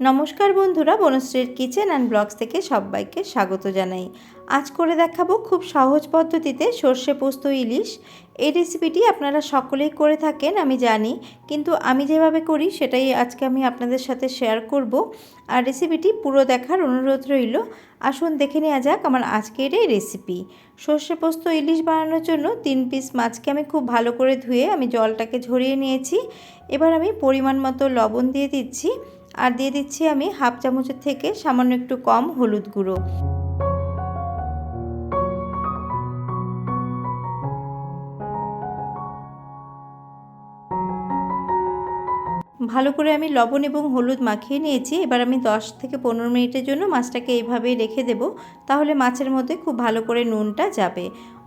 নমস্কার বন্ধুরা, বনশ্রীর kitchen and blogs থেকে সবাইকে স্বাগত জানাই। আজ করে দেখাবো খুব সহজ পদ্ধতিতে সর্ষে পোস্ত ইলিশ। এই রেসিপিটি আপনারা সকলেই করে থাকেন, আমি জানি। কিন্তু আমি যেভাবে করি, সেটাই আজকে আমি আপনাদের সাথে শেয়ার করব। আর রেসিপিটি পুরো দেখার অনুরোধ রইল। আসুন দেখে নেওয়া যাক আমার আজকের এই রেসিপি সর্ষে পোস্ত ইলিশ বানানোর জন্য তিন পিস মাছকে আমি খুব ভালো করে ধুয়ে আমি জলটাকে ঝরিয়ে নিয়েছি। এবার আমি পরিমাণ মতো লবণ দিয়ে দিচ্ছি। আর দিয়ে দিচ্ছি আমি হাফ চামচের থেকে সামান্য একটু কম হলুদ গুঁড়ো। ভালো করে আমি লবণ এবং হলুদ মাখিয়ে নিয়েছি। এবার আমি 10 থেকে পনেরো মিনিটের জন্য মাছটাকে এইভাবেই রেখে দেব। তাহলে মাছের মধ্যে খুব ভালো করে নুনটা যাবে।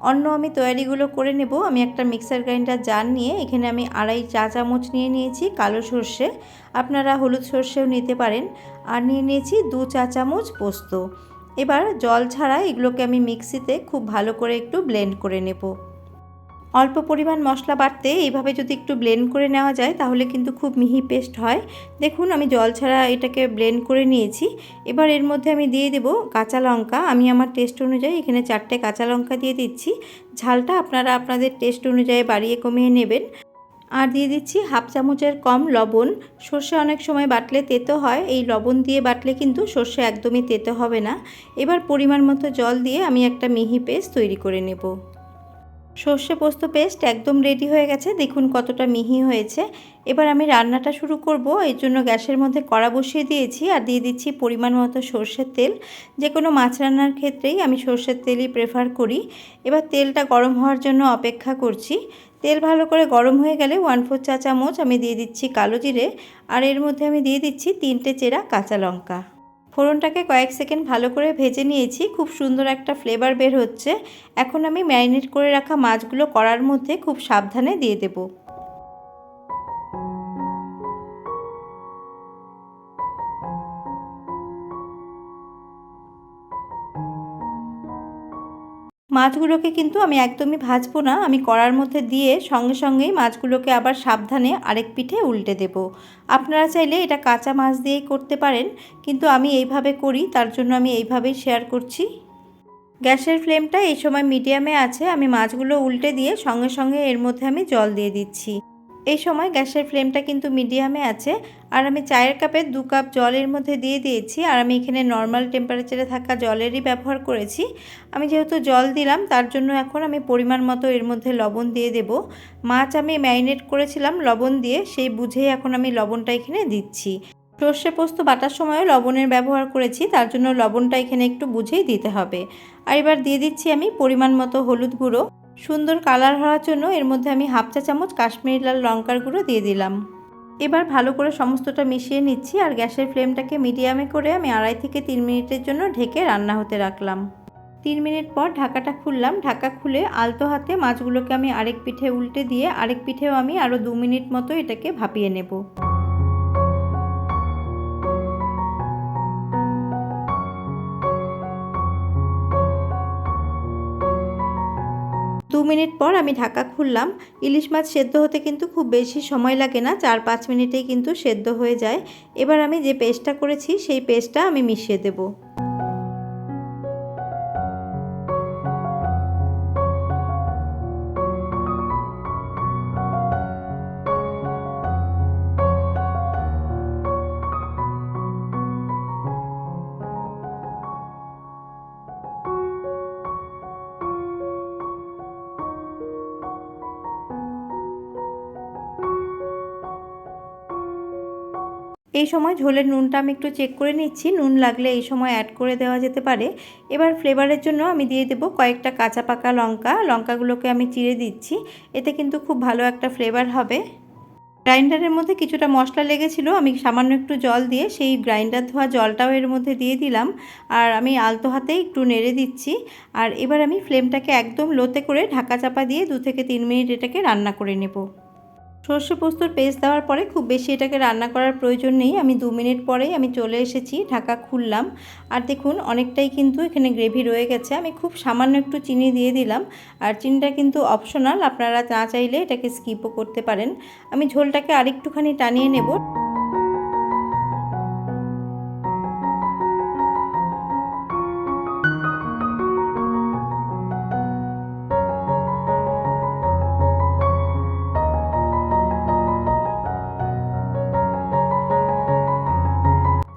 অন্য আমি তৈরিগুলো করে নেব। আমি একটা মিক্সার গ্রাইন্ডার জার নিয়ে এখানে আমি আড়াই চা চামচ নিয়ে নিয়েছি কালো সর্ষে। আপনারা হলুদ সর্ষেও নিতে পারেন। আর নিয়ে নিয়েছি দু চা চামচ পোস্ত। এবার জল ছাড়া এগুলোকে আমি মিক্সিতে খুব ভালো করে একটু ব্লেন্ড করে নেব। অল্প পরিমাণ মশলা বাটতে এইভাবে যদি একটু ব্লেন্ড করে নেওয়া যায়, তাহলে কিন্তু খুব মিহি পেস্ট হয়। দেখুন, আমি জল ছাড়া এটাকে ব্লেন্ড করে নিয়েছি। এবার এর মধ্যে আমি দিয়ে দেব কাঁচা লঙ্কা। আমি আমার টেস্ট অনুযায়ী এখানে চারটে কাঁচা লঙ্কা দিয়ে দিচ্ছি। ঝালটা আপনারা আপনাদের টেস্ট অনুযায়ী বাড়িয়ে কমিয়ে নেবেন। আর দিয়ে দিচ্ছি হাফ চামচের কম লবণ। সর্ষে অনেক সময় বাটলে তেতো হয়। এই লবণ দিয়ে বাটলে কিন্তু সর্ষে একদমই তেতো হবে না। এবার পরিমাণ মতো জল দিয়ে আমি একটা মিহি পেস্ট তৈরি করে নেব। সর্ষে পোস্ত পেস্ট একদম রেডি হয়ে গেছে। দেখুন কতটা মিহি হয়েছে। এবার আমি রান্নাটা শুরু করব। এর জন্য গ্যাসের মধ্যে কড়া বসিয়ে দিয়েছি আর দিয়ে দিচ্ছি পরিমাণ মতো সর্ষের তেল। যে কোনো মাছ রান্নার ক্ষেত্রেই আমি সর্ষের তেলই প্রেফার করি। এবার তেলটা গরম হওয়ার জন্য অপেক্ষা করছি। তেল ভালো করে গরম হয়ে গেলে ওয়ান ফোর চা চামচ আমি দিয়ে দিচ্ছি কালো জিরে। আর এর মধ্যে আমি দিয়ে দিচ্ছি তিনটে চেরা কাঁচা লঙ্কা। ফোড়নটাকে কয়েক সেকেন্ড ভালো করে ভেজে নিয়েছি। খুব সুন্দর একটা ফ্লেভার বের হচ্ছে। এখন আমি ম্যারিনেট করে রাখা মাছগুলো করার মধ্যে খুব সাবধানে দিয়ে দেবো। মাছগুলোকে কিন্তু আমি একদমই ভাজবো না। আমি কড়ার মধ্যে দিয়ে সঙ্গে সঙ্গেই মাছগুলোকে আবার সাবধানে আরেক পিঠে উল্টে দেব। আপনারা চাইলে এটা কাঁচা মাছ দিয়েই করতে পারেন, কিন্তু আমি এইভাবে করি, তার জন্য আমি এইভাবেই শেয়ার করছি। গ্যাসের ফ্লেমটা এই সময় মিডিয়ামে আছে। আমি মাছগুলো উল্টে দিয়ে সঙ্গে সঙ্গে এর মধ্যে আমি জল দিয়ে দিচ্ছি। এই সময় গ্যাসের ফ্লেমটা কিন্তু মিডিয়ামে আছে। আর আমি চায়ের কাপে দু কাপ জলের মধ্যে দিয়ে দিয়েছি। আর আমি এখানে নর্মাল টেম্পারেচারে থাকা জলেরই ব্যবহার করেছি। আমি যেহেতু জল দিলাম, তার জন্য এখন আমি পরিমাণ মতো এর মধ্যে লবণ দিয়ে দেব। মাছ আমি ম্যারিনেট করেছিলাম লবণ দিয়ে, সেই বুঝেই এখন আমি লবণটা এখানে দিচ্ছি। সর্ষে পোস্ত বাটার সময়ও লবণের ব্যবহার করেছি, তার জন্য লবণটা এখানে একটু বুঝেই দিতে হবে। আর এবার দিয়ে দিচ্ছি আমি পরিমাণ মতো হলুদ গুঁড়ো। সুন্দর কালার হওয়ার জন্য এর মধ্যে আমি হাফ চা চামচ কাশ্মীরি লাল লঙ্কার গুঁড়ো দিয়ে দিলাম। এবার ভালো করে সমস্তটা মিশিয়ে নিচ্ছি আর গ্যাসের ফ্লেমটাকে মিডিয়ামে করে আমি আড়াই থেকে তিন মিনিটের জন্য ঢেকে রান্না হতে রাখলাম। তিন মিনিট পর ঢাকাটা খুললাম। ঢাকা খুলে আলতো হাতে মাছগুলোকে আমি আরেক পিঠে উল্টে দিয়ে আরেক পিঠেও আমি আরও দু মিনিট মতো এটাকে ভাপিয়ে নেব। মিনিট পর আমি ঢাকা খুললাম। ইলিশ মাছ সেদ্ধ হতে কিন্তু খুব বেশি সময় লাগে না, চার পাঁচ মিনিটেই কিন্তু সেদ্ধ হয়ে যায়। এবার আমি যে পেস্টটা করেছি, সেই পেস্টটা আমি মিশিয়ে দেবো। এই সময় ঝোলের নুনটা আমি একটু চেক করে নিচ্ছি। নুন লাগলে এই সময় অ্যাড করে দেওয়া যেতে পারে। এবার ফ্লেভারের জন্য আমি দিয়ে দেবো কয়েকটা কাঁচা পাকা লঙ্কা। লঙ্কাগুলোকে আমি চিড়ে দিচ্ছি। এতে কিন্তু খুব ভালো একটা ফ্লেভার হবে। গ্রাইন্ডারের মধ্যে কিছুটা মশলা লেগেছিল। আমি সামান্য একটু জল দিয়ে সেই গ্রাইন্ডার ধোয়া জলটাও এর মধ্যে দিয়ে দিলাম। আর আমি আলতো হাতেই একটু নেড়ে দিচ্ছি। আর এবার আমি ফ্লেমটাকে একদম লোতে করে ঢাকা চাপা দিয়ে দু থেকে তিন মিনিট এটাকে রান্না করে নেব। সর্ষে পোস্তর পেস্ট দেওয়ার পরে খুব বেশি এটাকে রান্না করার প্রয়োজন নেই। আমি দু মিনিট পরেই আমি চলে এসেছি ঢাকা খুললাম। আর দেখুন, অনেকটাই কিন্তু এখানে গ্রেভি রয়ে গেছে। আমি খুব সামান্য একটু চিনি দিয়ে দিলাম। আর চিনিটা কিন্তু অপশনাল, আপনারা না চাইলে এটাকে স্কিপও করতে পারেন। আমি ঝোলটাকে আরেকটুখানি টানিয়ে নেব।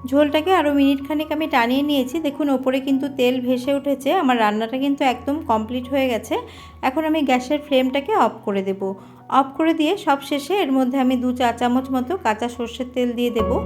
ঝোলটাকে আরও মিনিট খানেক আমি টানিয়ে নিয়েছি। দেখুন, ওপরে কিন্তু তেল ভেসে উঠেছে। আমার রান্নাটা কিন্তু একদম কমপ্লিট হয়ে গেছে। এখন আমি গ্যাসের ফ্লেমটাকে অফ করে দেব। অফ করে দিয়ে সব শেষে এর মধ্যে আমি দু চা চামচ মতো কাঁচা সর্ষের তেল দিয়ে দেবো।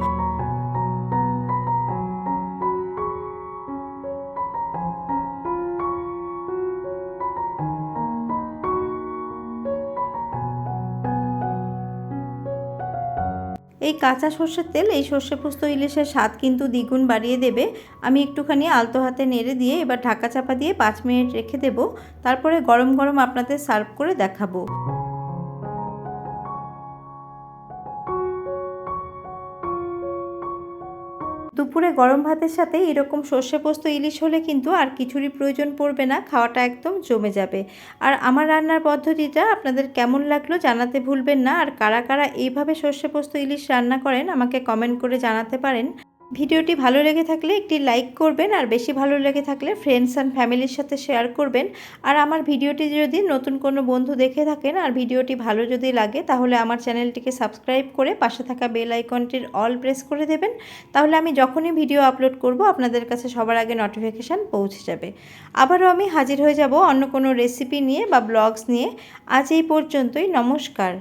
এই কাঁচা সর্ষের তেল, এই সর্ষে পোস্ত ইলিশের স্বাদ কিন্তু দ্বিগুণ বাড়িয়ে দেবে। আমি একটুখানি আলতো হাতে নেড়ে দিয়ে এবার ঢাকা চাপা দিয়ে পাঁচ মিনিট রেখে দেব। তারপরে গরম গরম আপনাদের সার্ভ করে দেখাবো। দুপুরে গরম ভাতের সাথে এরকম সর্ষে পোস্ত, ইলিশ হলে কিন্তু আর কিছুরই প্রয়োজন পড়বে না, খাওয়াটা একদম জমে যাবে। আর আমার রান্নার পদ্ধতিটা আপনাদের কেমন লাগল জানাতে ভুলবেন না, আর কারা কারা এইভাবে সর্ষে পোস্ত, ইলিশ রান্না করেন আমাকে কমেন্ট করে জানাতে পারেন। ভিডিওটি ভালো লেগে থাকলে একটি লাইক করবেন আর বেশি ভালো লেগে থাকলে ফ্রেন্ডস অ্যান্ড ফ্যামিলির সাথে শেয়ার করবেন। আর আমার ভিডিওটি যদি নতুন কোনো বন্ধু দেখে থাকেন আর ভিডিওটি ভালো যদি লাগে, তাহলে আমার চ্যানেলটিকে সাবস্ক্রাইব করে পাশে থাকা বেল আইকনটির অল প্রেস করে দেবেন। তাহলে আমি যখনই ভিডিও আপলোড করব, আপনাদের কাছে সবার আগে নোটিফিকেশান পৌঁছে যাবে। আবারও আমি হাজির হয়ে যাব অন্য কোনো রেসিপি নিয়ে বা ব্লগস নিয়ে। আজ এই পর্যন্তই, নমস্কার।